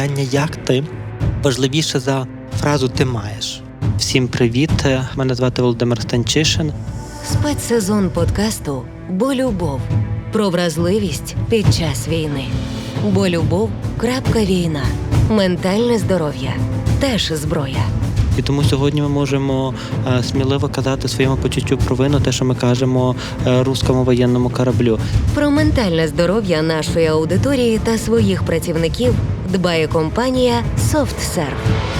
питання як ти важливіше за фразу ти маєш. Всім привіт! Мене звати Володимир Станчишин. Спецсезон подкасту Бо любов про вразливість під час війни. Бо любов. крапка війна. Ментальне здоров'я теж зброя. І тому сьогодні ми можемо е, сміливо казати своєму почуттю провину, те, що ми кажемо рускому руському воєнному кораблю. Про ментальне здоров'я нашої аудиторії та своїх працівників дбає компанія SoftServe.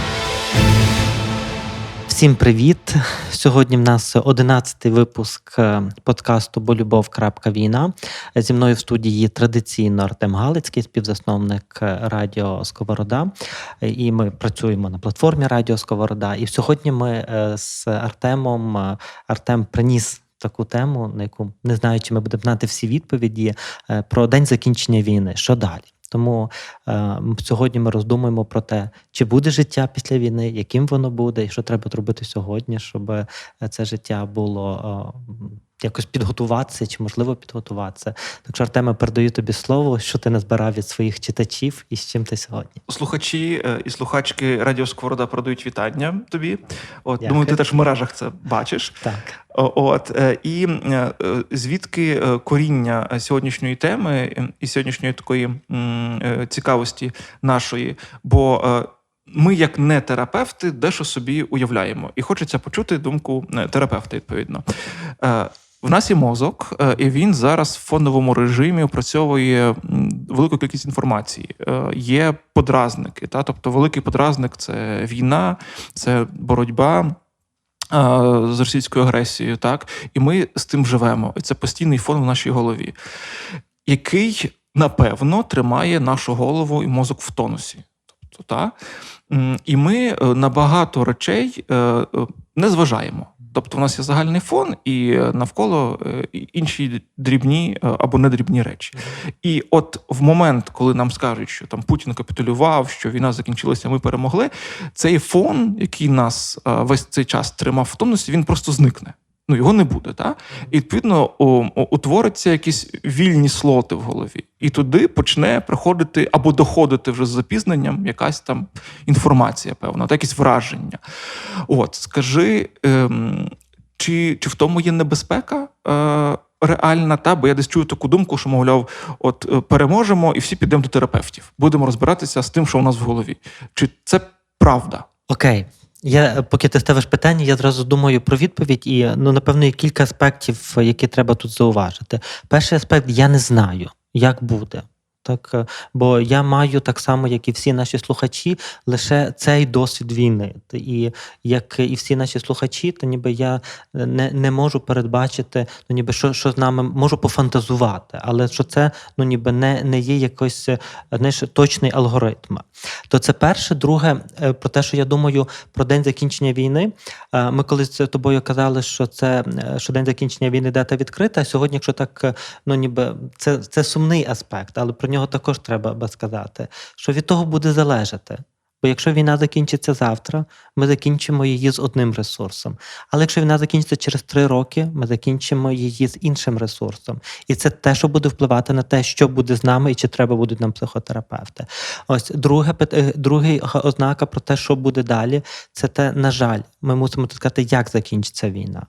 Всім привіт! Сьогодні в нас 11-й випуск е, подкасту Бо любов. крапка війна. Зі мною в студії традиційно Артем Галицький, співзасновник е, Радіо Сковорода. І ми працюємо на платформі Радіо Сковорода. І сьогодні ми е, з Артемом Артем приніс. Таку тему, на яку не знаю, чи ми будемо знати всі відповіді про день закінчення війни. Що далі? Тому е, сьогодні ми роздумуємо про те, чи буде життя після війни, яким воно буде, і що треба зробити сьогодні, щоб е, це життя було е, якось підготуватися, чи можливо підготуватися. Так що, Артеме, передаю тобі слово, що ти назбирав від своїх читачів і з чим ти сьогодні. Слухачі е, і слухачки Радіо Сковорода продають вітання тобі. От Дякую. думаю, ти теж в мережах це бачиш. Так. От е, і е, звідки коріння сьогоднішньої теми і сьогоднішньої такої цікавості нашої, бо ми, як не терапевти, дещо собі уявляємо, і хочеться почути думку терапевта. Відповідно, в нас є мозок, е, і він зараз в фоновому режимі опрацьовує велику кількість інформації. Е, Є подразники, та тобто великий подразник це війна, це боротьба е, з російською агресією, так і ми з тим живемо. І це постійний фон в нашій голові, який напевно тримає нашу голову і мозок в тонусі. Тобто, та? І ми на багато речей не зважаємо. Тобто, у нас є загальний фон, і е, навколо е, інші дрібні е, або недрібні речі. І от в момент, коли нам скажуть, що там Путін капітулював, що війна закінчилася, ми перемогли, цей фон, який нас весь цей час тримав в тонусі, він просто зникне. Ну, його не буде, так? І відповідно утворяться якісь вільні слоти в голові. І туди почне приходити або доходити вже з запізненням якась там інформація, певна, та якісь враження. От, скажи, ем, чи, чи в тому є небезпека? Е, Реальна, та бо я десь чую таку думку, що мовляв, от е, переможемо і всі підемо до терапевтів. Будемо розбиратися з тим, що у нас в голові. Чи це правда? Окей. Я поки ти ставиш питання, я зразу думаю про відповідь, і ну напевно є кілька аспектів, які треба тут зауважити. Перший аспект я не знаю, як буде. Так, е, бо я маю так само, як і всі наші слухачі, лише цей досвід війни. І як і всі наші слухачі, то ніби я не, не можу передбачити, ну ніби що, що з нами можу пофантазувати, але що це ну ніби не, не є якийсь е, знаєш, точний алгоритм. То це перше. Друге, е, про те, що я думаю про день закінчення війни. Е, Ми колись з тобою казали, що це е, що день закінчення війни дата відкрита. А сьогодні, якщо так, е, ну ніби це, це сумний аспект, але про нього також треба сказати, що від того буде залежати. Бо якщо війна закінчиться завтра, ми закінчимо її з одним ресурсом. Але якщо війна закінчиться через три роки, ми закінчимо її з іншим ресурсом. І це те, що буде впливати на те, що буде з нами і чи треба будуть нам психотерапевти. Ось друге е, другий ознака про те, що буде далі, це те, на жаль, ми мусимо так сказати, як закінчиться війна.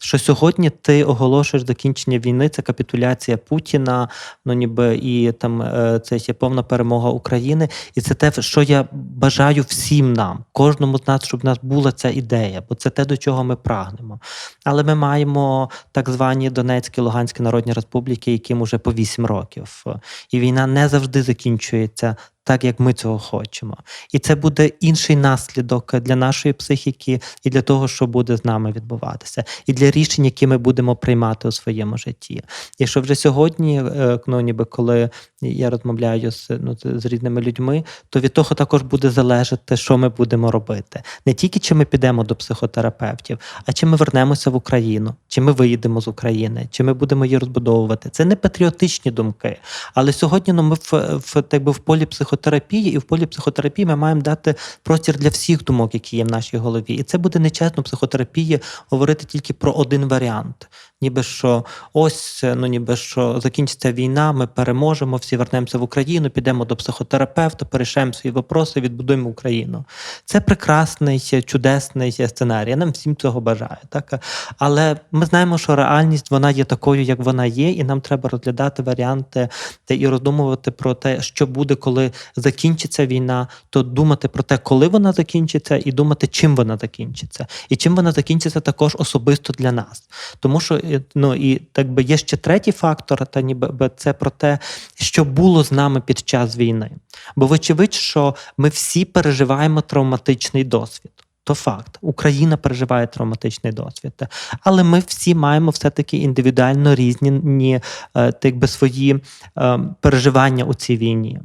Що сьогодні ти оголошуєш закінчення війни, це капітуляція Путіна, ну ніби і там е, це ще повна перемога України. І це те, що я бажаю всім нам, кожному з нас, щоб в нас була ця ідея, бо це те, до чого ми прагнемо. Але ми маємо так звані Донецькі Луганські Народні Республіки, яким уже по 8 років. І війна не завжди закінчується так, як ми цього хочемо. І це буде інший наслідок для нашої психіки і для того, що буде з нами відбуватися, і для рішень, які ми будемо приймати у своєму житті. І що вже сьогодні, е, ну ніби коли я розмовляю з, ну, з різними людьми, то від того також буде залежати, що ми будемо робити. Не тільки чи ми підемо до психотерапевтів, а чи ми вернемося в Україну, чи ми виїдемо з України, чи ми будемо її розбудовувати. Це не патріотичні думки. Але сьогодні ну, ми в, в, так би, в полі психотерапії психотерапії, і в полі психотерапії ми маємо дати простір для всіх думок, які є в нашій голові. І це буде нечесно психотерапії говорити тільки про один варіант. Ніби що ось, ну ніби що закінчиться війна, ми переможемо, всі вернемося в Україну, підемо до психотерапевта, порішаємо свої вопроси, відбудуємо Україну. Це прекрасний, чудесний сценарій. Я нам всім цього бажаю. Так? Але ми знаємо, що реальність вона є такою, як вона є, і нам треба розглядати варіанти і роздумувати про те, що буде, коли закінчиться війна, то думати про те, коли вона закінчиться, і думати, чим вона закінчиться. І чим вона закінчиться також особисто для нас. Тому що е, ну і так би є ще третій фактор, та ніби би це про те, що було з нами під час війни. Бо вочевидь, що ми всі переживаємо травматичний досвід. То факт, Україна переживає травматичний досвід, але ми всі маємо все-таки індивідуально різні е, так би, свої е, переживання у цій війні.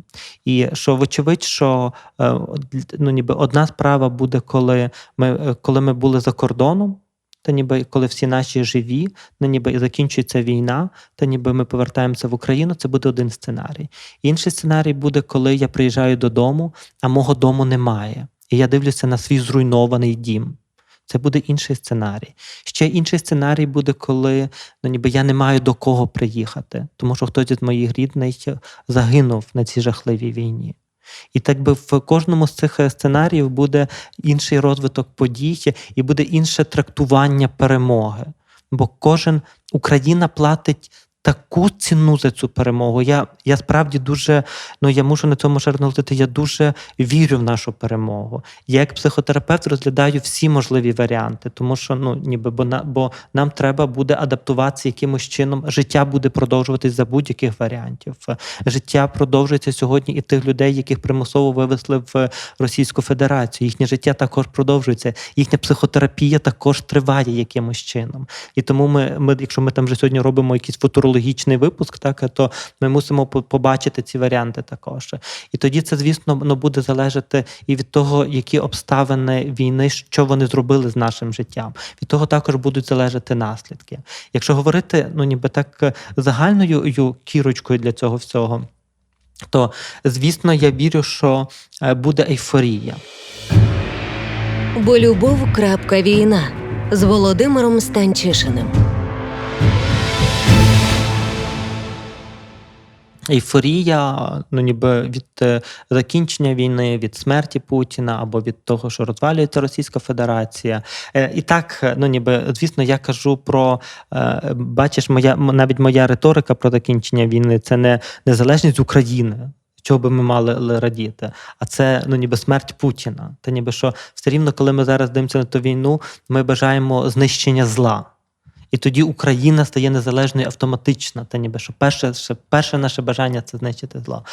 І що, вочевидь, що е, ну, ніби одна справа буде, коли ми, коли ми були за кордоном. Та ніби коли всі наші живі, ну ніби і закінчується війна, та ніби ми повертаємося в Україну, це буде один сценарій. Інший сценарій буде, коли я приїжджаю додому, а мого дому немає. І я дивлюся на свій зруйнований дім. Це буде інший сценарій. Ще інший сценарій буде, коли ну, ніби я не маю до кого приїхати, тому що хтось із моїх рідних загинув на цій жахливій війні. І так би в кожному з цих сценаріїв буде інший розвиток подій і буде інше трактування перемоги. Бо кожен Україна платить таку ціну за цю перемогу. Я я справді дуже, ну я мушу на цьому наголосити, я дуже вірю в нашу перемогу. Я як психотерапевт розглядаю всі можливі варіанти, тому що ну ніби бо на бо нам треба буде адаптуватися якимось чином. Життя буде продовжуватись за будь-яких варіантів. Життя продовжується сьогодні і тих людей, яких примусово вивезли в Російську Федерацію. Їхнє життя також продовжується, їхня психотерапія також триває якимось чином. І тому ми, ми якщо ми там вже сьогодні робимо якісь футурологічні логічний випуск, так то ми мусимо побачити ці варіанти також. І тоді це, звісно, ну, буде залежати і від того, які обставини війни, що вони зробили з нашим життям. Від того також будуть залежати наслідки. Якщо говорити, ну ніби так загальною кірочкою для цього всього, то звісно, я вірю, що буде ейфорія. Бо любов. Війна з Володимиром Станчишиним. Ейфорія, ну ніби від е, закінчення війни, від смерті Путіна або від того, що розвалюється Російська Федерація. Е, і так, ну ніби, звісно, я кажу про е, бачиш, моя навіть моя риторика про закінчення війни це не незалежність України. Чого би ми мали радіти? А це ну ніби смерть Путіна. Та ніби що все рівно, коли ми зараз дивимося на ту війну, ми бажаємо знищення зла. І тоді Україна стає незалежною автоматично. Та ніби що перше перше наше бажання це знищити зло.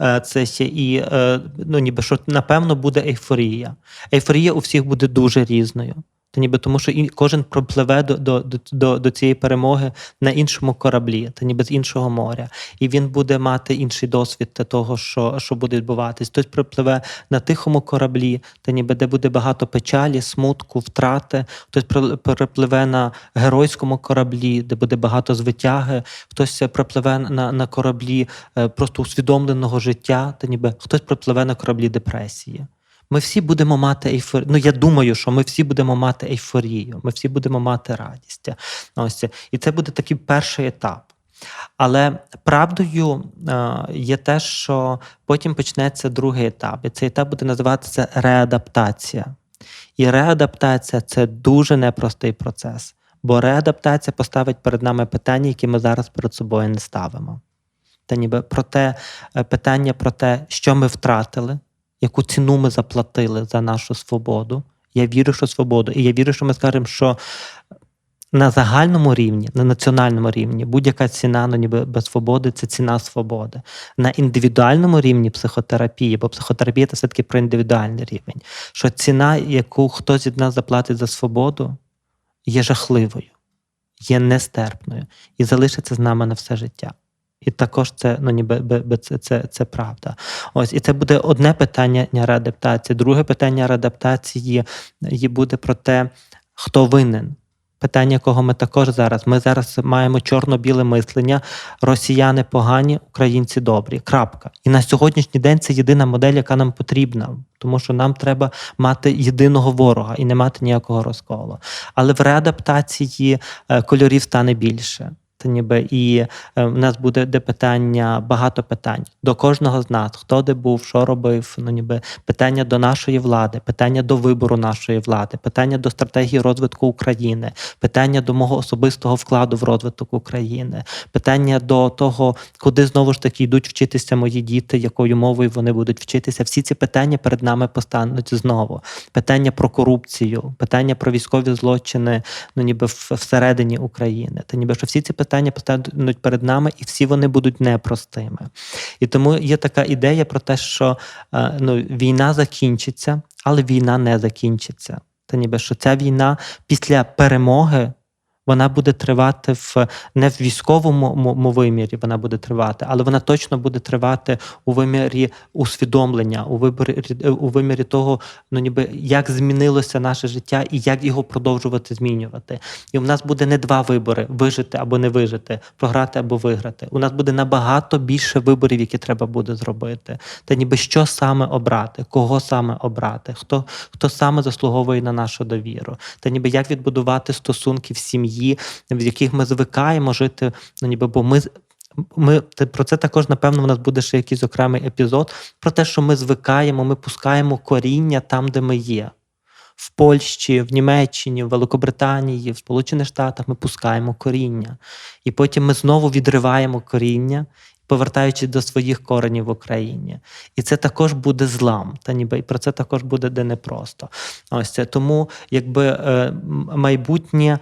Е, це ще і е, ну ніби що напевно буде ейфорія. Ейфорія у всіх буде дуже різною. Та ніби тому, що кожен пропливе до до, до, до цієї перемоги на іншому кораблі, та ніби з іншого моря, і він буде мати інший досвід та того, що що буде відбуватись. Хтось пропливе на тихому кораблі, та ніби де буде багато печалі, смутку, втрати. Хтось пропливе на геройському кораблі, де буде багато звитяги, хтось пропливе на на кораблі е, просто усвідомленого життя, та ніби хтось пропливе на кораблі депресії. Ми всі будемо мати ейфорію. Ну я думаю, що ми всі будемо мати ейфорію, ми всі будемо мати радість. Ось і це буде такий перший етап. Але правдою є те, що потім почнеться другий етап, і цей етап буде називатися реадаптація. І реадаптація це дуже непростий процес, бо реадаптація поставить перед нами питання, які ми зараз перед собою не ставимо. Та ніби про те е, питання про те, що ми втратили, яку ціну ми заплатили за нашу свободу. Я вірю, що свободу. І я вірю, що ми скажемо, що на загальному рівні, на національному рівні, будь-яка ціна ну, ніби без свободи це ціна свободи. На індивідуальному рівні психотерапії, бо психотерапія це все-таки про індивідуальний рівень. Що ціна, яку хтось від нас заплатить за свободу, є жахливою, є нестерпною і залишиться з нами на все життя. І також це ну ніби це, це, це правда. Ось і це буде одне питання реадаптації. Друге питання реадаптації буде про те, хто винен. Питання, якого ми також зараз. Ми зараз маємо чорно-біле мислення. Росіяни погані, українці добрі. Крапка. І на сьогоднішній день це єдина модель, яка нам потрібна, тому що нам треба мати єдиного ворога і не мати ніякого розколу. Але в реадаптації е, кольорів стане більше. Та ніби і е, в нас буде де питання, багато питань до кожного з нас, хто де був, що робив. Ну ніби питання до нашої влади, питання до вибору нашої влади, питання до стратегії розвитку України, питання до мого особистого вкладу в розвиток України, питання до того, куди знову ж таки йдуть вчитися мої діти, якою мовою вони будуть вчитися. Всі ці питання перед нами постануть знову. Питання про корупцію, питання про військові злочини, ну ніби всередині України. Та ніби що всі ці питання постануть перед нами, і всі вони будуть непростими. І тому є така ідея про те, що е, ну, війна закінчиться, але війна не закінчиться. Та ніби що ця війна після перемоги. Вона буде тривати в не в військовому вимірі, вона буде тривати, але вона точно буде тривати у вимірі усвідомлення, у виборі у вимірі того, ну ніби як змінилося наше життя і як його продовжувати змінювати. І в нас буде не два вибори: вижити або не вижити, програти або виграти. У нас буде набагато більше виборів, які треба буде зробити. Та ніби що саме обрати, кого саме обрати, хто, хто саме заслуговує на нашу довіру, та ніби як відбудувати стосунки в сім'ї, в яких ми звикаємо жити, ну ніби бо ми. Ми про це також, напевно, у нас буде ще якийсь окремий епізод про те, що ми звикаємо, ми пускаємо коріння там, де ми є. В Польщі, в Німеччині, в Великобританії, в Сполучених Штатах ми пускаємо коріння. І потім ми знову відриваємо коріння, повертаючись до своїх коренів в Україні. І це також буде злам. Та ніби і про це також буде де непросто. Ось це тому, якби е, майбутнє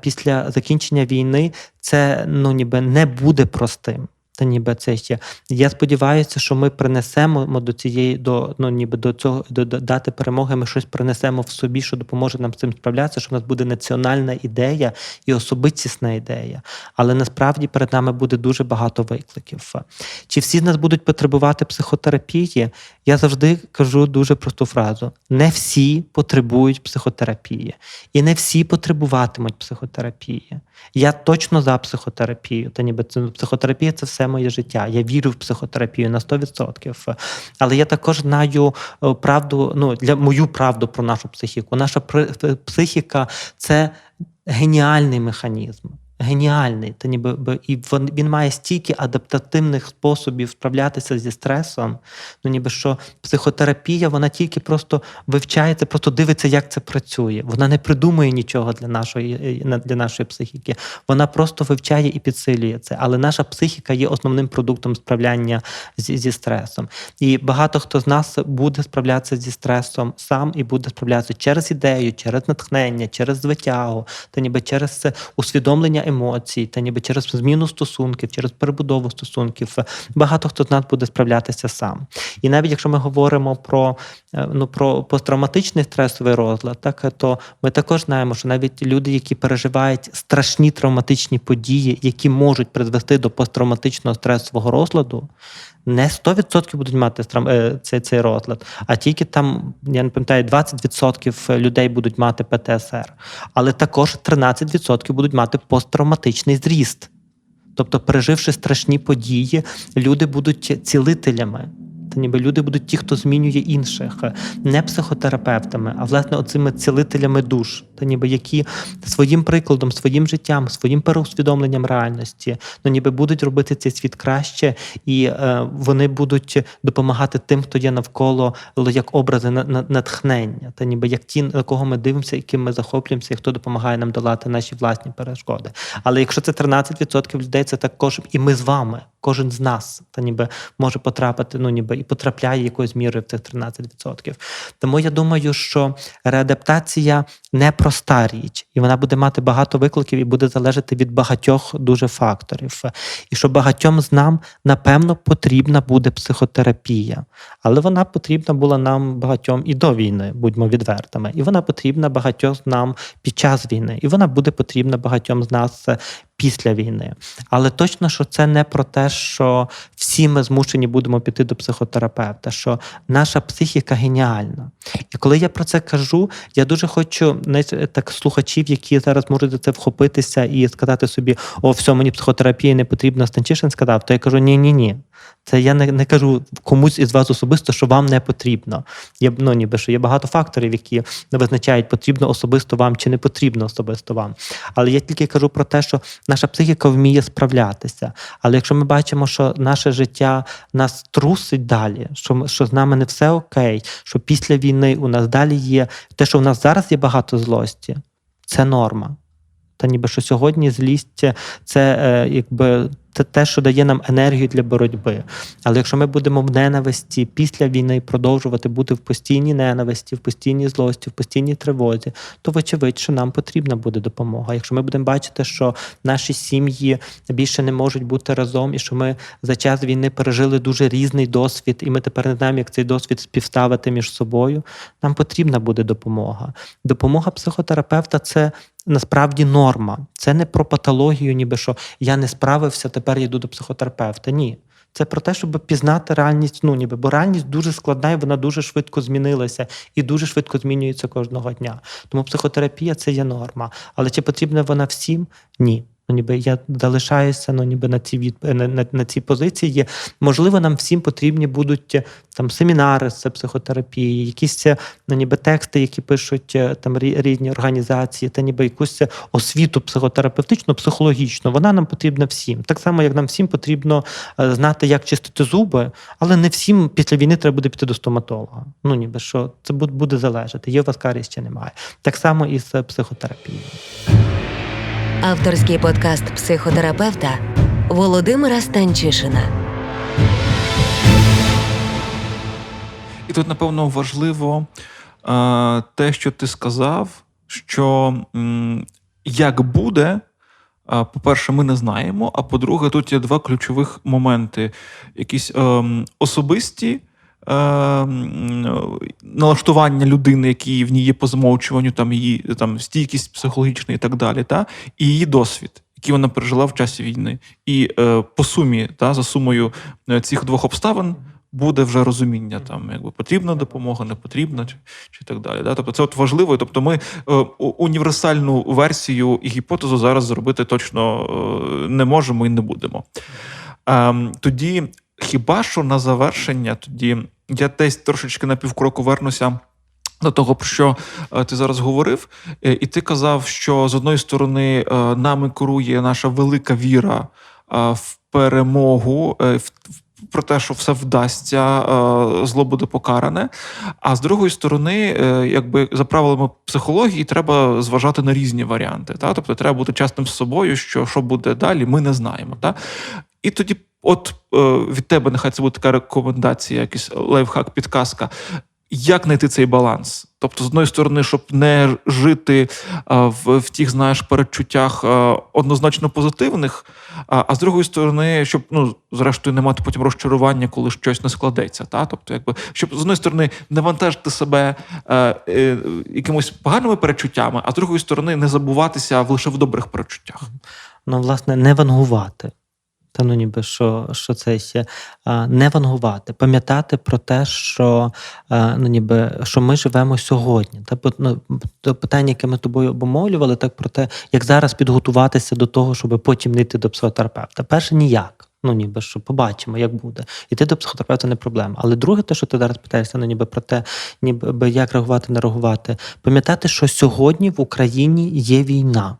після закінчення війни, це ну ніби не буде простим. Та ніби це ще. Я сподіваюся, що ми принесемо до цієї, до ну ніби до цього до, до дати перемоги. Ми щось принесемо в собі, що допоможе нам з цим справлятися. Що в нас буде національна ідея і особистісна ідея. Але насправді перед нами буде дуже багато викликів. Чи всі з нас будуть потребувати психотерапії? Я завжди кажу дуже просту фразу: не всі потребують психотерапії, і не всі потребуватимуть психотерапії. Я точно за психотерапію. Та ніби це психотерапія це все моє життя. Я вірю в психотерапію на 100%. Але я також знаю е, правду, ну для мою правду про нашу психіку. Наша психіка це геніальний механізм. Геніальний, та ніби би- і він, має стільки адаптативних способів справлятися зі стресом. Ну ніби що психотерапія, вона тільки просто вивчається, просто дивиться, як це працює. Вона не придумує нічого для нашої е, для нашої психіки. Вона просто вивчає і підсилює це. Але наша психіка є основним продуктом справляння зі, зі стресом. І багато хто з нас буде справлятися зі стресом сам і буде справлятися через ідею, через натхнення, через звитягу, та ніби через це усвідомлення емоцій, та ніби через зміну стосунків, через перебудову стосунків. Багато хто з нас буде справлятися сам. І навіть якщо ми говоримо про, е, ну, про посттравматичний стресовий розлад, так то ми також знаємо, що навіть люди, які переживають страшні травматичні події, які можуть призвести до посттравматичного стресового розладу, не 100% будуть мати е, цей, цей розлад, а тільки там, я не пам'ятаю, 20% людей будуть мати ПТСР, але також 13% будуть мати посттравматичний зріст. Тобто, переживши страшні події, люди будуть цілителями. Ніби люди будуть ті, хто змінює інших, не психотерапевтами, а власне оцими цілителями душ, та ніби які своїм прикладом, своїм життям, своїм переусвідомленням реальності, ну ніби будуть робити цей світ краще, і е, вони будуть допомагати тим, хто є навколо як образи на, на, натхнення, та ніби як ті, на кого ми дивимося, яким ми захоплюємося, і хто допомагає нам долати наші власні перешкоди. Але якщо це 13% людей, це також і ми з вами. Кожен з нас та ніби може потрапити, ну ніби і потрапляє якоюсь мірою в цих 13%. Тому я думаю, що реадаптація непроста річ, і вона буде мати багато викликів і буде залежати від багатьох дуже факторів. І що багатьом з нам напевно потрібна буде психотерапія, але вона потрібна була нам багатьом і до війни, будьмо відвертими, і вона потрібна багатьом з нам під час війни, і вона буде потрібна багатьом з нас після війни. Але точно, що це не про те, що всі ми змушені будемо піти до психотерапевта, що наша психіка геніальна. І коли я про це кажу, я дуже хочу так слухачів, які зараз можуть за це вхопитися і сказати собі: о, все, мені психотерапія не потрібна, Станчишин сказав, то я кажу: ні, ні, ні. Це я не, не кажу комусь із вас особисто, що вам не потрібно. Є ну, ніби що є багато факторів, які визначають, потрібно особисто вам чи не потрібно особисто вам. Але я тільки кажу про те, що наша психіка вміє справлятися. Але якщо ми бачимо, що наше життя нас трусить далі, що, що з нами не все окей, що після війни у нас далі є те, що у нас зараз є багато злості, це норма. Та ніби що сьогодні злість це е, якби це те, що дає нам енергію для боротьби. Але якщо ми будемо в ненависті після війни продовжувати бути в постійній ненависті, в постійній злості, в постійній тривозі, то вочевидь, що нам потрібна буде допомога. Якщо ми будемо бачити, що наші сім'ї більше не можуть бути разом, і що ми за час війни пережили дуже різний досвід, і ми тепер не знаємо, як цей досвід співставити між собою, нам потрібна буде допомога. Допомога психотерапевта це насправді норма. Це не про патологію, ніби що я не справився, тепер йду до психотерапевта. Ні. Це про те, щоб пізнати реальність, ну ніби, бо реальність дуже складна і вона дуже швидко змінилася і дуже швидко змінюється кожного дня. Тому психотерапія це є норма. Але чи потрібна вона всім? Ні. Ну, ніби я залишаюся ну, ніби на цій від на, на, на цій позиції. Можливо, нам всім потрібні будуть е, там семінари з психотерапії, якісь е, ну, ніби тексти, які пишуть е, там рі- різні організації, та ніби якусь освіту психотерапевтичну, психологічну. Вона нам потрібна всім. Так само, як нам всім потрібно знати, як чистити зуби, але не всім після війни треба буде піти до стоматолога. Ну, ніби що це буде, залежати. Є у вас карість чи немає. Так само і з психотерапією. Авторський подкаст психотерапевта Володимира Станчишина. І тут, напевно, важливо е, те, що ти сказав, що як буде, е, по-перше, ми не знаємо. А по-друге, тут є два ключових моменти: якісь ем, особисті. Е, м, Налаштування людини, які в ній є по замовчуванню, там її там стійкість психологічна і так далі, та і її досвід, який вона пережила в часі війни, і е, по сумі, та за сумою е, цих двох обставин буде вже розуміння, там якби потрібна допомога, не потрібна, чи, чи так далі. Да? Тобто це от важливо. Тобто, ми е, універсальну версію і гіпотезу зараз зробити точно е, не можемо і не будемо. Ем, тоді, хіба що на завершення, тоді я десь трошечки на півкроку вернуся. До того, про що е, ти зараз говорив, Е, і ти казав, що з одної сторони е, нами керує наша велика віра в перемогу, в про те, що все вдасться, зло буде покаране. А з другої сторони, якби за правилами психології, треба зважати на різні варіанти. Та? Тобто треба бути чесним з собою, що що буде далі, ми не знаємо. Та? І тоді, от е, від тебе, нехай це буде така рекомендація, якийсь лайфхак, підказка. Як знайти цей баланс? Тобто, з одної сторони, щоб не жити а, в, в тих, знаєш, передчуттях а, однозначно позитивних, а, а з другої сторони, щоб ну, зрештою не мати потім розчарування, коли щось не складеться. Та? Тобто, якби, щоб з одної сторони не вантажити себе е, е, якимось поганими передчуттями, а з другої сторони не забуватися лише в добрих передчуттях. ну, власне, не вангувати. Та ну ніби що, що це ще не вангувати, пам'ятати про те, що ну ніби що ми живемо сьогодні. Та ну, питання, яке ми тобою обумовлювали, так про те, як зараз підготуватися до того, щоб потім не йти до психотерапевта. Перше, ніяк. Ну, ніби що побачимо, як буде. Іти до психотерапевта не проблема. Але друге, те, що ти зараз питаєшся, ну ніби про те, ніби як реагувати, не реагувати. Пам'ятати, що сьогодні в Україні є війна.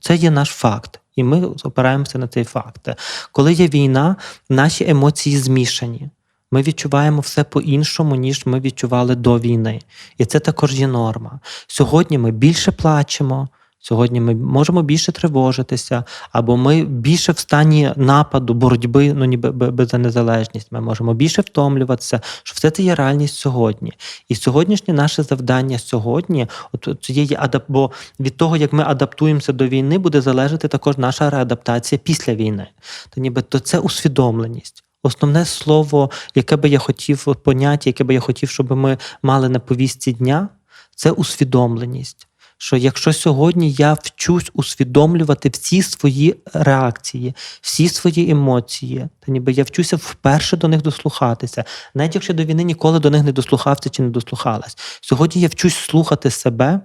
Це є наш факт, і ми опираємося на цей факт. Коли є війна, наші емоції змішані. Ми відчуваємо все по-іншому, ніж ми відчували до війни. І це також є норма. Сьогодні ми більше плачемо, сьогодні ми можемо більше тривожитися, або ми більше в стані нападу, боротьби, ну ніби би- би за незалежність. Ми можемо більше втомлюватися, що все це є реальність сьогодні. І сьогоднішнє наше завдання сьогодні, от цієї бо від того, як ми адаптуємося до війни, буде залежати також наша реадаптація після війни. То ніби то це усвідомленість. Основне слово, яке би я хотів, поняття, яке би я хотів, щоб ми мали на повістці дня, це усвідомленість. Що якщо сьогодні я вчусь усвідомлювати всі свої реакції, всі свої емоції, то ніби я вчуся вперше до них дослухатися, навіть якщо до війни ніколи до них не дослухався чи не дослухалась. Сьогодні я вчусь слухати себе,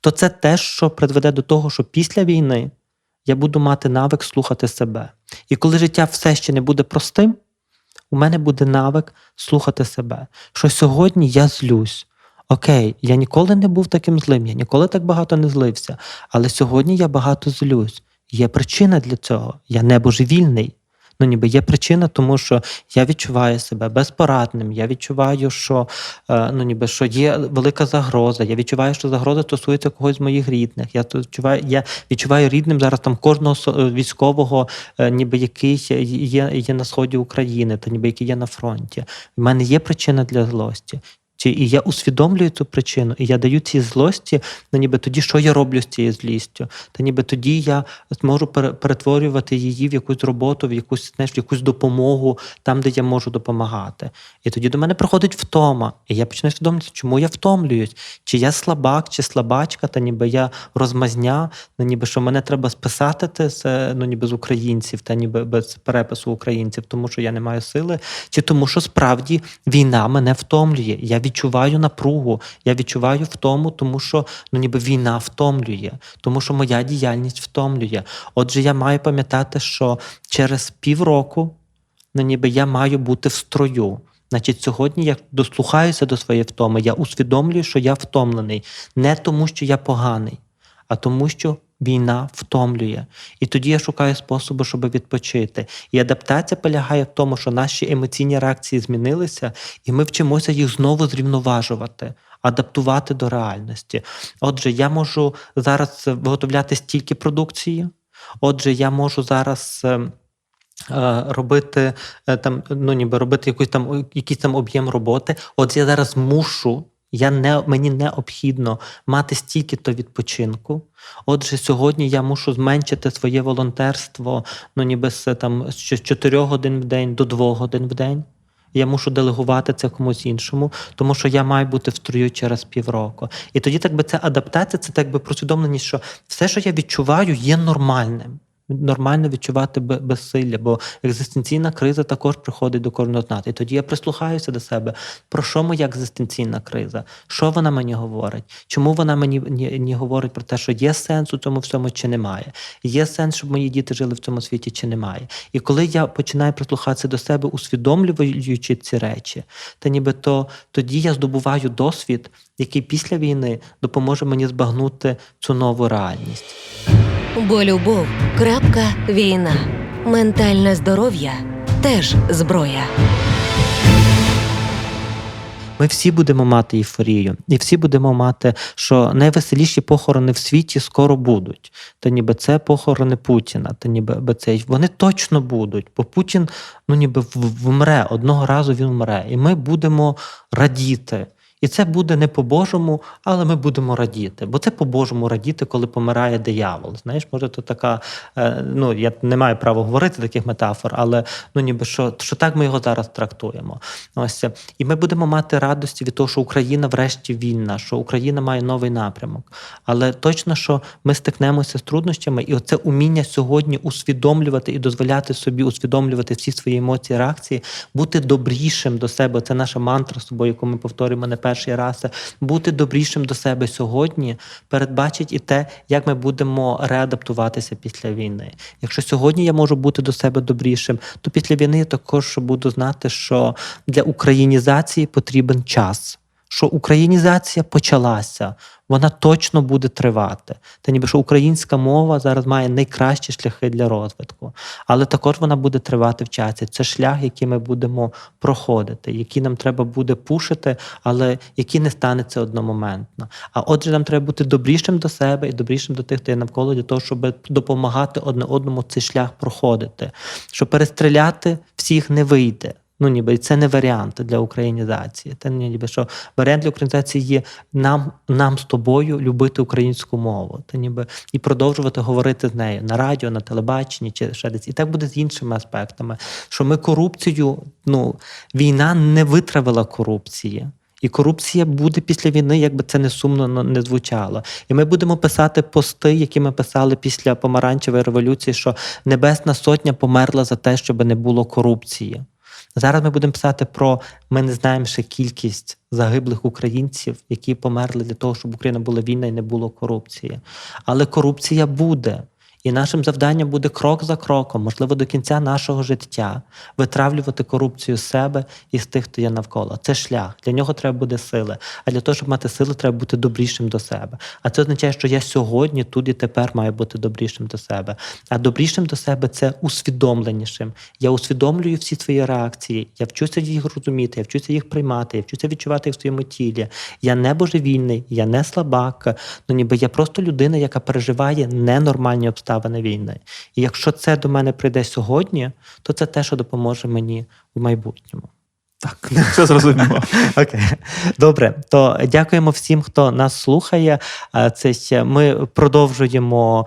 то це те, що призведе до того, що після війни я буду мати навик слухати себе. І коли життя все ще не буде простим, у мене буде навик слухати себе. Що сьогодні я злюсь. Окей, я ніколи не був таким злим, я ніколи так багато не злився. Але сьогодні я багато злюсь. Є причина для цього. Я не божевільний. Ну, ніби є причина, тому що я відчуваю себе безпорадним. Я відчуваю, що е, ну, ніби що є велика загроза. Я відчуваю, що загроза стосується когось з моїх рідних. Я відчуваю, я відчуваю рідним зараз там кожного е, військового, е, ніби який є, є, на сході України, та ніби який є на фронті. У мене є причина для злості. Чи і я усвідомлюю цю причину, і я даю цій злості, ну ніби тоді, що я роблю з цією злістю? Та ніби тоді я зможу перетворювати її в якусь роботу, в якусь знаєш, в якусь допомогу там, де я можу допомагати. І тоді до мене приходить втома, і я починаю усвідомлювати, чому я втомлююсь, чи я слабак, чи слабачка, та ніби я розмазня, ну ніби що мене треба списати з ну ніби з українців, та ніби без перепису українців, тому що я не маю сили, чи тому, що справді війна мене втомлює. Я відчуваю напругу, я відчуваю втому, тому що ну ніби війна втомлює, тому що моя діяльність втомлює. Отже, я маю пам'ятати, що через півроку ну ніби я маю бути в строю. Значить, сьогодні я дослухаюся до своєї втоми, я усвідомлюю, що я втомлений не тому, що я поганий, а тому, що війна втомлює. І тоді я шукаю способу, щоб відпочити. І адаптація полягає в тому, що наші емоційні реакції змінилися, і ми вчимося їх знову зрівноважувати. Адаптувати до реальності. Отже, я можу зараз виготовляти стільки продукції. Отже, я можу зараз е, е, робити е, там, ну ніби робити якийсь там якийсь там об'єм роботи. От я зараз мушу. Я не мені необхідно мати стільки-то відпочинку. Отже, сьогодні я мушу зменшити своє волонтерство, ну ніби з там з 4 годин в день до 2 годин в день. Я мушу делегувати це комусь іншому, тому що я маю бути в строю через півроку. І тоді, так би ця адаптація, це так би просвідомленість, що все, що я відчуваю, є нормальним. Нормально відчувати безсилля, бо екзистенційна криза також приходить до кожного з нас. І тоді я прислухаюся до себе, про що моя екзистенційна криза, що вона мені говорить, чому вона мені ні, ні говорить про те, що є сенс у цьому всьому чи немає. Є сенс, щоб мої діти жили в цьому світі чи немає. І коли я починаю прислухатися до себе, усвідомлюючи ці речі, то ніби то тоді я здобуваю досвід, який після війни допоможе мені збагнути цю нову реальність. Бо любов крапка війна. Ментальне здоров'я теж зброя. Ми всі будемо мати ейфорію, і всі будемо мати, що найвеселіші похорони в світі скоро будуть. Та ніби це похорони Путіна, та ніби би це вони точно будуть, бо Путін ну ніби вмре одного разу він вмре, і ми будемо радіти. І це буде не по-божому, але ми будемо радіти. Бо це по-божому радіти, коли помирає диявол. Знаєш, може, то така, е, ну я не маю права говорити таких метафор, але ну ніби що, що так ми його зараз трактуємо. Ось і ми будемо мати радості від того, що Україна врешті вільна, що Україна має новий напрямок. Але точно, що ми стикнемося з труднощами, і оце уміння сьогодні усвідомлювати і дозволяти собі усвідомлювати всі свої емоції, реакції, бути добрішим до себе. Це наша мантра з собою, яку ми повторюємо не перший раз. Бути добрішим до себе сьогодні передбачить і те, як ми будемо реадаптуватися після війни. Якщо сьогодні я можу бути до себе добрішим, то після війни я також буду знати, що для українізації потрібен час. Що українізація почалася, вона точно буде тривати. Та ніби що українська мова зараз має найкращі шляхи для розвитку, але також вона буде тривати в часі. Це шлях, який ми будемо проходити, який нам треба буде пушити, але який не станеться одномоментно. А отже, нам треба бути добрішим до себе і добрішим до тих, хто є навколо, для того, щоб допомагати одне одному цей шлях проходити. Що перестріляти всіх не вийде. Ну, ніби це не варіант для українізації. Це ніби що варіант для українізації є нам, нам з тобою любити українську мову, та ніби і продовжувати говорити з нею на радіо, на телебаченні чи ще десь. І так буде з іншими аспектами. Що ми корупцію, ну війна не витравила корупції. І корупція буде після війни, як би це не сумно не звучало. І ми будемо писати пости, які ми писали після помаранчевої революції, що Небесна Сотня померла за те, щоб не було корупції. Зараз ми будемо писати про ми не знаємо ще кількість загиблих українців, які померли для того, щоб Україна була вільна і не було корупції. Але корупція буде. І нашим завданням буде крок за кроком, можливо, до кінця нашого життя, витравлювати корупцію з себе і з тих, хто є навколо. Це шлях. Для нього треба буде сили. А для того, щоб мати сили, треба бути добрішим до себе. А це означає, що я сьогодні, тут і тепер маю бути добрішим до себе. А добрішим до себе це усвідомленішим. Я усвідомлюю всі свої реакції. Я вчуся їх розуміти, я вчуся їх приймати, я вчуся відчувати їх в своєму тілі. Я не божевільний, я не слабак. Ну ніби я просто людина, яка переживає ненормальні обставини війни. І якщо це до мене прийде сьогодні, то це те, що допоможе мені в майбутньому. Так, все зрозуміло. Окей, добре. То дякуємо всім, хто нас слухає. Це ми продовжуємо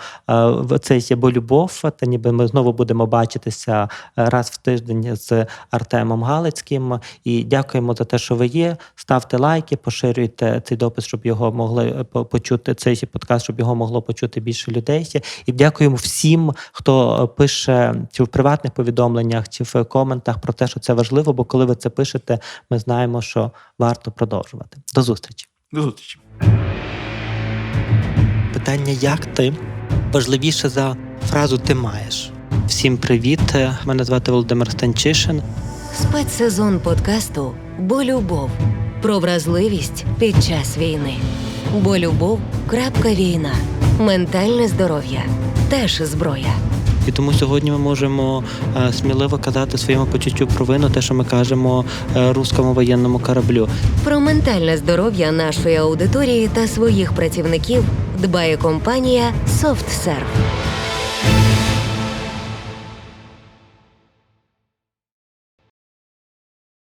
цей бо любов. Та ніби ми знову будемо бачитися раз в тиждень з Артемом Галицьким. І дякуємо за те, що ви є. Ставте лайки, поширюйте цей допис, щоб його могли е, почути. Цей подкаст, щоб його могло почути більше людей. І дякуємо всім, хто пише чи в приватних повідомленнях, чи в коментах про те, що це важливо, бо коли ви це пишете, ми знаємо, що варто продовжувати. До зустрічі. До зустрічі. Питання, як ти важливіше за фразу ти маєш. Всім привіт! Мене звати Володимир Станчишин. Спецсезон подкасту Бо любов про вразливість під час війни. Бо любов. крапка війна. Ментальне здоров'я теж зброя. І тому сьогодні ми можемо е, сміливо казати своєму почуттю провину, те, що ми кажемо е, руському воєнному кораблю. Про ментальне здоров'я нашої аудиторії та своїх працівників дбає компанія SoftServe.